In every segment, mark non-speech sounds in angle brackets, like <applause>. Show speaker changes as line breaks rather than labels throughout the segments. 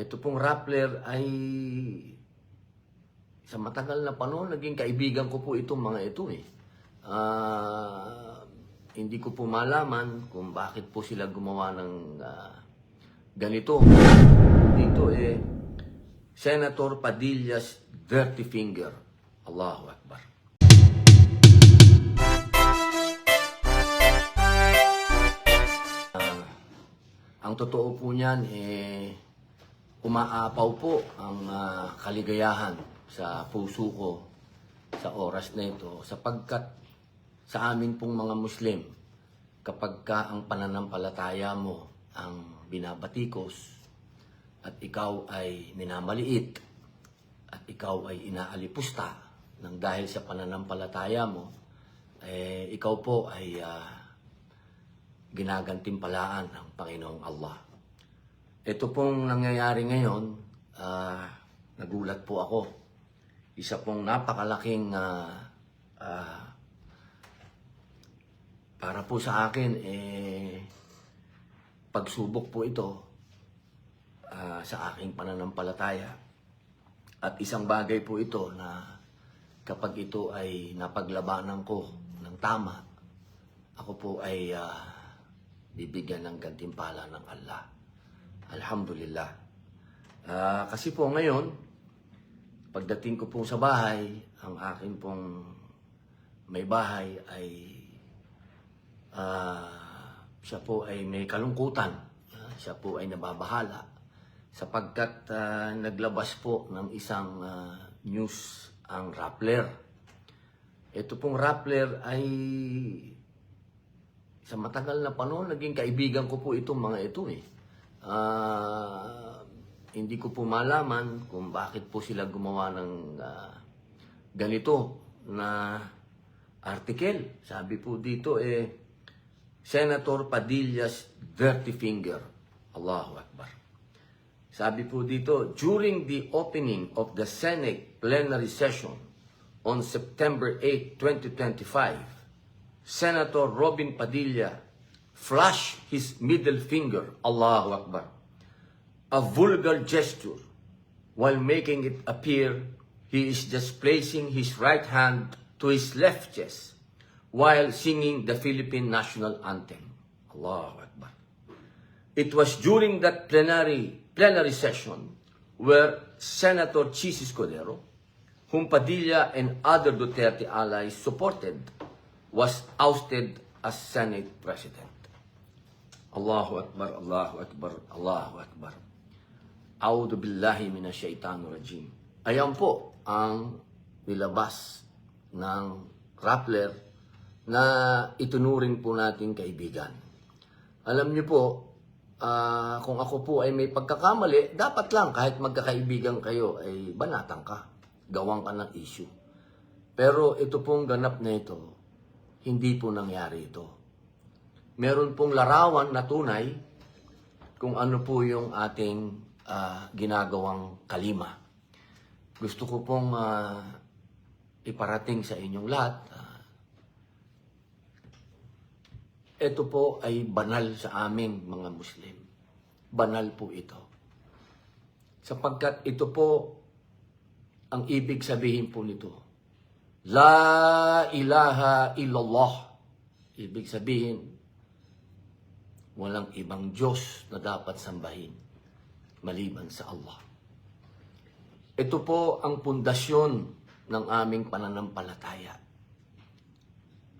Ito pong Rappler ay sa matagal na panahon, naging kaibigan ko po itong mga ito eh. Ah, hindi ko po malaman kung bakit po sila gumawa ng ah, ganito. Dito eh, Senator Padillas Dirty Finger. Allahu Akbar. Ah, ang totoo po niyan, eh, umaapaw po ang ah, kaligayahan sa puso ko sa oras na ito sapagkat sa amin pong mga Muslim, kapag ka ang pananampalataya mo ang binabatikos at ikaw ay minamaliit at ikaw ay inaalipusta ng dahil sa pananampalataya mo, eh, ikaw po ay ah, ginagantimpalaan ng Panginoong Allah. Ito pong nangyayari ngayon, ah, nagulat po ako. Isa pong napakalaking ah, ah, para po sa akin, eh, pagsubok po ito ah, sa aking pananampalataya. At isang bagay po ito na kapag ito ay napaglabanan ko ng tama, ako po ay ah, bibigyan ng gantimpala ng Allah. Alhamdulillah. Ah, kasi po ngayon, pagdating ko po sa bahay, ang akin pong may bahay ay ah, siya po ay may kalungkutan. Ah, siya po ay nababahala sapagkat ah, naglabas po ng isang ah, news ang Rappler. Ito pong Rappler ay sa matagal na panahon, naging kaibigan ko po itong mga ito eh. Ah, hindi ko po malaman kung bakit po sila gumawa ng ah, ganito na article. Sabi po dito eh, Senator Padillas Dirty Finger. Allahu Akbar. Sabi po dito, during the opening of the Senate plenary session on September 8, 2025, Senator Robin Padilla flashed his middle finger, Allahu Akbar, a vulgar gesture, while making it appear he is just placing his right hand to his left chest while singing the Philippine national anthem. Allahu Akbar. It was during that plenary plenary session where Senator Chis Escudero, whom Padilla and other Duterte allies supported, was ousted as Senate President. Allahu Akbar, Allahu Akbar, Allahu Akbar. A'udhu billahi minasyaitanir rajim. Ayan po ang nilabas ng Rappler na itunuring po nating kaibigan. Alam niyo po, ah, kung ako po ay may pagkakamali, dapat lang kahit magkakaibigan kayo ay banatan ka. Gawang ka ng issue. Pero ito pong ganap na ito, hindi po nangyari ito. Meron pong larawan na tunay kung ano po yung ating ah, ginagawang kalima. Gusto ko pong ah, iparating sa inyong lahat. ah, ito po ay banal sa aming mga Muslim. Banal po ito. Sapagkat ito po ang ibig sabihin po nito. La ilaha illallah. Ibig sabihin, walang ibang Diyos na dapat sambahin maliban sa Allah. Ito po ang pundasyon ng aming pananampalataya.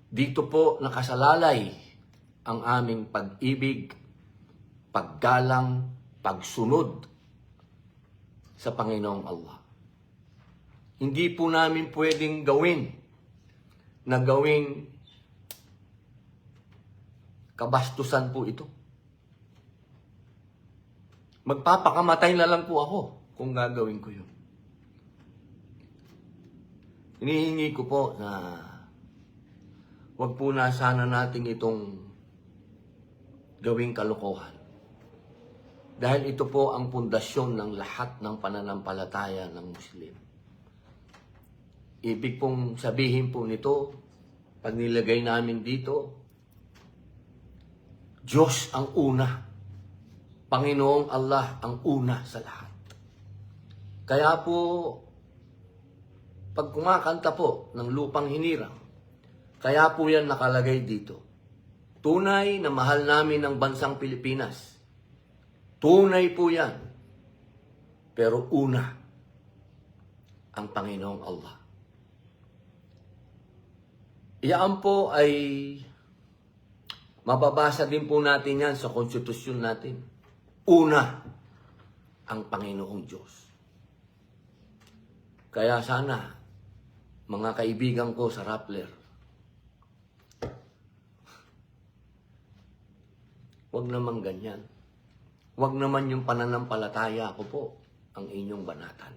Dito po nakasalalay ang aming pag-ibig, paggalang, pagsunod sa Panginoong Allah. Hindi po namin pwedeng gawin na gawing kabastusan po ito. Magpapakamatay na lang po ako kung gagawin ko yun. Hinihingi ko po na wag po na sana natin itong gawing kalokohan. Dahil ito po ang pundasyon ng lahat ng pananampalataya ng Muslim. Ibig pong sabihin po nito, pag nilagay namin dito, Diyos ang una. Panginoong Allah ang una sa lahat. Kaya po, pag kumakanta po ng lupang hinirang, kaya po yan nakalagay dito. Tunay na mahal namin ang bansang Pilipinas. Tunay po yan. Pero una, ang Panginoong Allah. Iyan po ay mababasa din po natin yan sa konstitusyon natin. Una, ang Panginoong Diyos. Kaya sana, mga kaibigan ko sa Rappler, Huwag naman ganyan. Huwag naman yung pananampalataya ko po ang inyong banatan.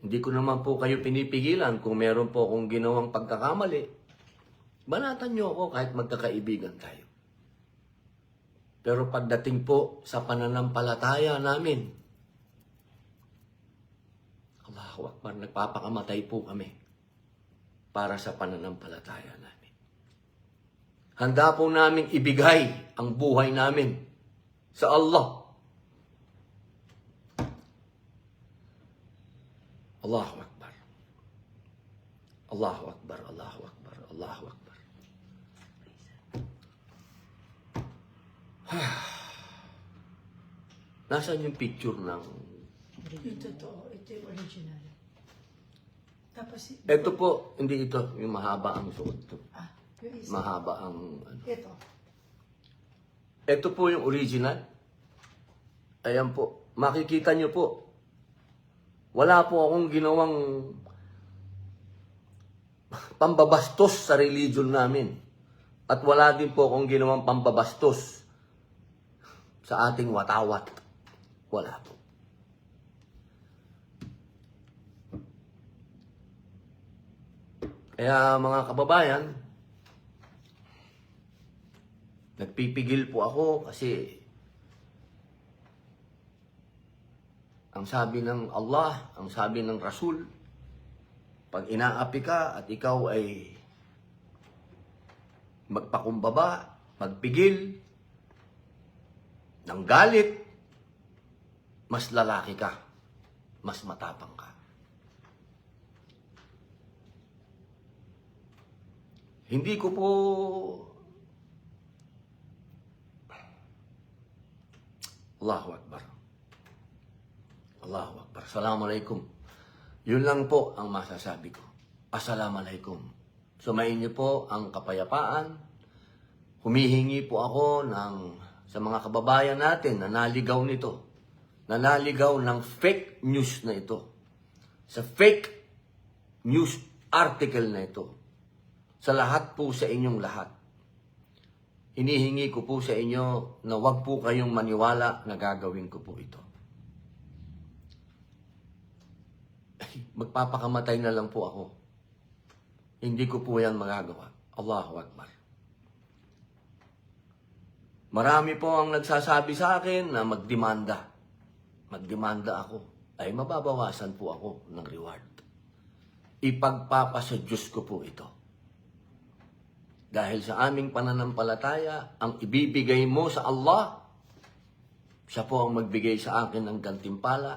Hindi ko naman po kayo pinipigilan kung meron po akong ginawang pagkakamali. Banatan niyo ako kahit magkakaibigan tayo. Pero pagdating po sa pananampalataya namin, Allahu Akbar, nagpapakamatay po kami para sa pananampalataya namin. Handa po namin ibigay ang buhay namin sa Allah. Allahu Akbar. Allahu Akbar, Allahu Akbar, Allahu Akbar. <sighs> Nasaan yung picture ng...
Yung totoo, ito yung original. Tapos,
Ito po, hindi ito. Yung mahaba ang suot. to.
ah, yung isa.
Mahaba ang... Ano.
ito.
Ito po yung original. Ayan po. Makikita nyo po. Wala po akong ginawang pambabastos sa religion namin. At wala din po akong ginawang pambabastos sa ating watawat. Wala po. Kaya mga kababayan, Nagpipigil po ako kasi ang sabi ng Allah, ang sabi ng Rasul, pag inaapi ka at ikaw ay magpakumbaba, magpigil, ng galit, mas lalaki ka, mas matapang ka. Hindi ko po Allahu Akbar. Allahu Akbar. Assalamualaikum. Yun lang po ang masasabi ko. Assalamualaikum. Sumayin niyo po ang kapayapaan. Humihingi po ako ng sa mga kababayan natin na naligaw nito. Na naligaw ng fake news na ito. Sa fake news article na ito. Sa lahat po sa inyong lahat hinihingi ko po sa inyo na wag po kayong maniwala na gagawin ko po ito. Ay, <laughs> magpapakamatay na lang po ako. Hindi ko po yan magagawa. Allahu Akbar. Marami po ang nagsasabi sa akin na magdemanda. Magdemanda ako. Ay mababawasan po ako ng reward. Ipagpapasa Diyos ko po ito. Dahil sa aming pananampalataya, ang ibibigay mo sa Allah, siya po ang magbigay sa akin ng gantimpala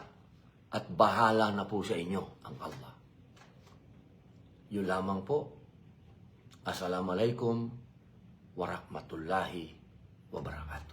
at bahala na po sa inyo ang Allah. Yun lamang po. Assalamualaikum warahmatullahi wabarakatuh. 我不让安顿。